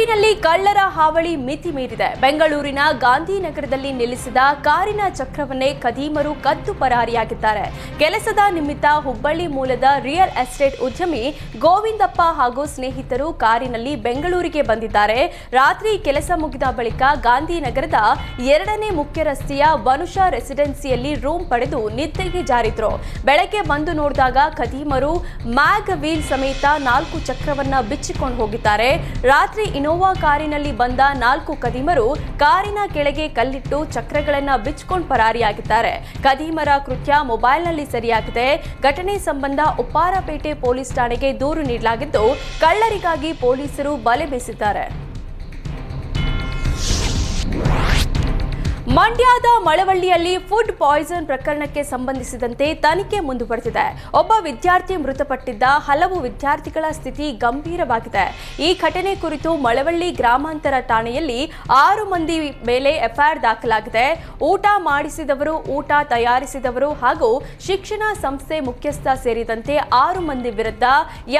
ಬೆಂಗಳೂರಿನಲ್ಲಿ ಕಳ್ಳರ ಹಾವಳಿ ಮಿತಿ ಮೀರಿದೆ. ಬೆಂಗಳೂರಿನ ಗಾಂಧಿನಗರದಲ್ಲಿ ನಿಲ್ಲಿಸಿದ ಕಾರಿನ ಚಕ್ರವನ್ನೇ ಖದೀಮರು ಕದ್ದು ಪರಾರಿಯಾಗಿದ್ದಾರೆ. ಕೆಲಸದ ನಿಮಿತ್ತ ಹುಬ್ಬಳ್ಳಿ ಮೂಲದ ರಿಯಲ್ ಎಸ್ಟೇಟ್ ಉದ್ಯಮಿ ಗೋವಿಂದಪ್ಪ ಹಾಗೂ ಸ್ನೇಹಿತರು ಕಾರಿನಲ್ಲಿ ಬೆಂಗಳೂರಿಗೆ ಬಂದಿದ್ದಾರೆ. ರಾತ್ರಿ ಕೆಲಸ ಮುಗಿದ ಬಳಿಕ ಗಾಂಧಿನಗರದ ಎರಡನೇ ಮುಖ್ಯ ರಸ್ತೆಯ ವನುಷಾ ರೆಸಿಡೆನ್ಸಿಯಲ್ಲಿ ರೂಮ್ ಪಡೆದು ನಿದ್ದೆಗೆ ಜಾರಿದ್ರು. ಬೆಳಗ್ಗೆ ಬಂದು ನೋಡಿದಾಗ ಖದೀಮರು ಮ್ಯಾಗ್ ವೀಲ್ ಸಮೇತ ನಾಲ್ಕು ಚಕ್ರವನ್ನ ಬಿಚ್ಚಿಕೊಂಡು ಹೋಗಿದ್ದಾರೆ. ರಾತ್ರಿ ಇನೋವಾ ಕಾರಿನಲ್ಲಿ ಬಂದ ನಾಲ್ಕು ಕದೀಮರು ಕಾರಿನ ಕೆಳಗೆ ಕಲ್ಲಿಟ್ಟು ಚಕ್ರಗಳನ್ನು ಬಿಚ್ಚಿಕೊಂಡು ಪರಾರಿಯಾಗಿದ್ದಾರೆ. ಕದೀಮರ ಕೃತ್ಯ ಮೊಬೈಲ್ನಲ್ಲಿ ಸರಿಯಾಗಿದೆ. ಘಟನೆ ಸಂಬಂಧ ಉಪ್ಪಾರಪೇಟೆ ಪೊಲೀಸ್ ಠಾಣೆಗೆ ದೂರು ನೀಡಲಾಗಿದ್ದು, ಕಳ್ಳರಿಗಾಗಿ ಪೊಲೀಸರು ಬಲೆ ಬೀಸಿದ್ದಾರೆ. ಮಂಡ್ಯದ ಮಳವಳ್ಳಿಯಲ್ಲಿ ಫುಡ್ ಪಾಯ್ಸನ್ ಪ್ರಕರಣಕ್ಕೆ ಸಂಬಂಧಿಸಿದಂತೆ ತನಿಖೆ ಮುಂದುವರೆದಿದೆ. ಒಬ್ಬ ವಿದ್ಯಾರ್ಥಿ ಮೃತಪಟ್ಟಿದ್ದ ಹಲವು ವಿದ್ಯಾರ್ಥಿಗಳ ಸ್ಥಿತಿ ಗಂಭೀರವಾಗಿದೆ. ಈ ಘಟನೆ ಕುರಿತು ಮಳವಳ್ಳಿ ಗ್ರಾಮಾಂತರ ಠಾಣೆಯಲ್ಲಿ ಆರು ಮಂದಿ ಮೇಲೆ ಎಫ್ಐಆರ್ ದಾಖಲಾಗಿದೆ. ಊಟ ಮಾಡಿಸಿದವರು, ಊಟ ತಯಾರಿಸಿದವರು ಹಾಗೂ ಶಿಕ್ಷಣ ಸಂಸ್ಥೆ ಮುಖ್ಯಸ್ಥ ಸೇರಿದಂತೆ ಆರು ಮಂದಿ ವಿರುದ್ಧ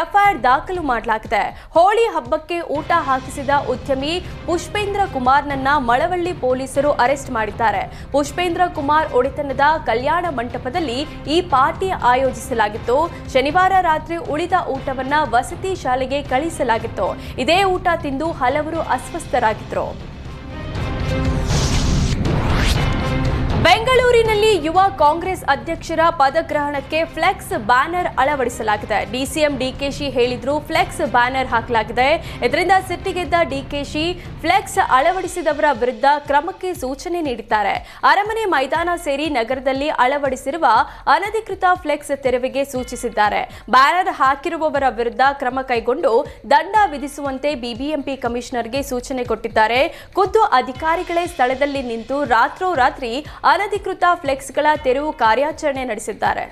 ಎಫ್ಐಆರ್ ದಾಖಲು ಮಾಡಲಾಗಿದೆ. ಹೋಳಿ ಹಬ್ಬಕ್ಕೆ ಊಟ ಹಾಕಿಸಿದ ಉದ್ಯಮಿ ಪುಷ್ಪೇಂದ್ರ ಕುಮಾರ್ನನ್ನ ಮಳವಳ್ಳಿ ಪೊಲೀಸರು ಅರೆಸ್ಟ್ ಮಾಡಿದ್ದಾರೆ. ಪುಷ್ಪೇಂದ್ರ ಕುಮಾರ್ ಒಡೆತನದ ಕಲ್ಯಾಣ ಮಂಟಪದಲ್ಲಿ ಈ ಪಾರ್ಟಿ ಆಯೋಜಿಸಲಾಗಿತ್ತು. ಶನಿವಾರ ರಾತ್ರಿ ಉಳಿದ ಊಟವನ್ನ ವಸತಿ ಶಾಲೆಗೆ ಕಳಿಸಲಾಗಿತ್ತು. ಇದೇ ಊಟ ತಿಂದು ಹಲವರು ಅಸ್ವಸ್ಥರಾಗಿದ್ರು. ಬೆಂಗಳೂರಿನಲ್ಲಿ ಯುವ ಕಾಂಗ್ರೆಸ್ ಅಧ್ಯಕ್ಷರ ಪದಗ್ರಹಣಕ್ಕೆ ಫ್ಲೆಕ್ಸ್ ಬ್ಯಾನರ್ ಅಳವಡಿಸಲಾಗಿದೆ. ಡಿಸಿಎಂ ಡಿಕೆಶಿ ಹೇಳಿದ್ರು ಫ್ಲೆಕ್ಸ್ ಬ್ಯಾನರ್ ಹಾಕಲಾಗಿದೆ. ಇದರಿಂದ ಸಿಟ್ಟಿಗೆದ್ದ ಡಿಕೆಶಿ ಫ್ಲೆಕ್ಸ್ ಅಳವಡಿಸಿದವರ ವಿರುದ್ಧ ಕ್ರಮಕ್ಕೆ ಸೂಚನೆ ನೀಡಿದ್ದಾರೆ. ಅರಮನೆ ಮೈದಾನ ಸೇರಿ ನಗರದಲ್ಲಿ ಅಳವಡಿಸಿರುವ ಅನಧಿಕೃತ ಫ್ಲೆಕ್ಸ್ ತೆರವಿಗೆ ಸೂಚಿಸಿದ್ದಾರೆ. ಬ್ಯಾನರ್ ಹಾಕಿರುವವರ ವಿರುದ್ಧ ಕ್ರಮ ಕೈಗೊಂಡು ದಂಡ ವಿಧಿಸುವಂತೆ ಬಿಬಿಎಂಪಿ ಕಮಿಷನರ್ಗೆ ಸೂಚನೆ ಕೊಟ್ಟಿದ್ದಾರೆ. ಖುದ್ದು ಅಧಿಕಾರಿಗಳೇ ಸ್ಥಳದಲ್ಲಿ ನಿಂತು ರಾತ್ರೋರಾತ್ರಿ ಅನಧಿಕೃತ ಫ್ಲೆಕ್ಸ್ಗಳ ತೆರವು ಕಾರ್ಯಾಚರಣೆ ನಡೆಸಿದ್ದಾರೆ.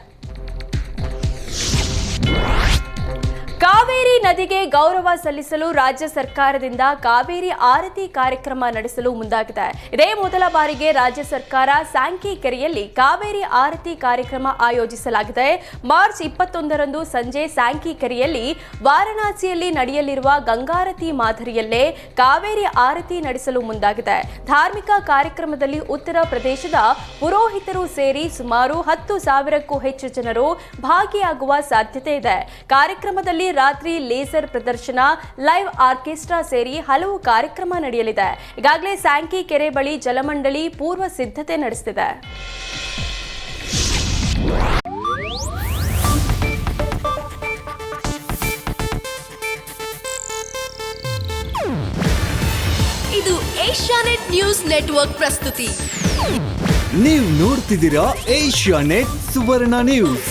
ಕಾವೇರಿ ನದಿಗೆ ಗೌರವ ಸಲ್ಲಿಸಲು ರಾಜ್ಯ ಸರ್ಕಾರದಿಂದ ಕಾವೇರಿ ಆರತಿ ಕಾರ್ಯಕ್ರಮ ನಡೆಸಲು ಮುಂದಾಗಿದೆ. ಇದೇ ಮೊದಲ ಬಾರಿಗೆ ರಾಜ್ಯ ಸರ್ಕಾರ ಸ್ಯಾಂಕಿ ಕೆರೆಯಲ್ಲಿ ಕಾವೇರಿ ಆರತಿ ಕಾರ್ಯಕ್ರಮ ಆಯೋಜಿಸಲಾಗಿದೆ. ಮಾರ್ಚ್ ಇಪ್ಪತ್ತೊಂದರಂದು ಸಂಜೆ ಸ್ಯಾಂಕಿ ಕೆರೆಯಲ್ಲಿ ವಾರಣಾಸಿಯಲ್ಲಿ ನಡೆಯಲಿರುವ ಗಂಗಾರತಿ ಮಾದರಿಯಲ್ಲೇ ಕಾವೇರಿ ಆರತಿ ನಡೆಸಲು ಮುಂದಾಗಿದೆ. ಧಾರ್ಮಿಕ ಕಾರ್ಯಕ್ರಮದಲ್ಲಿ ಉತ್ತರ ಪ್ರದೇಶದ ಪುರೋಹಿತರು ಸೇರಿ ಸುಮಾರು ಹತ್ತು ಸಾವಿರಕ್ಕೂ ಹೆಚ್ಚು ಜನರು ಭಾಗಿಯಾಗುವ ಸಾಧ್ಯತೆ ಇದೆ. ಕಾರ್ಯಕ್ರಮದಲ್ಲಿ ರಾತ್ರಿ ಲೇಸರ್ ಪ್ರದರ್ಶನ ಲೈವ್ ಆರ್ಕೆಸ್ಟ್ರಾ ಸೇರಿ ಹಲವು ಕಾರ್ಯಕ್ರಮ ನಡೆಯಲಿದೆ. ಈಗಾಗಲೇ ಸ್ಯಾಂಕಿ ಕೆರೆ ಬಳಿ ಜಲಮಂಡಳಿ ಪೂರ್ವ ಸಿದ್ಧತೆ ನಡೆಸಿದೆ ಇದು ಏಷ್ಯಾನೆಟ್ ನ್ಯೂಸ್ ನೆಟ್ವರ್ಕ್ ಪ್ರಸ್ತುತಿ. ನೀವು ನೋಡ್ತಿದ್ದೀರಾ ಏಷ್ಯಾನೆಟ್ ಸುವರ್ಣ ನ್ಯೂಸ್.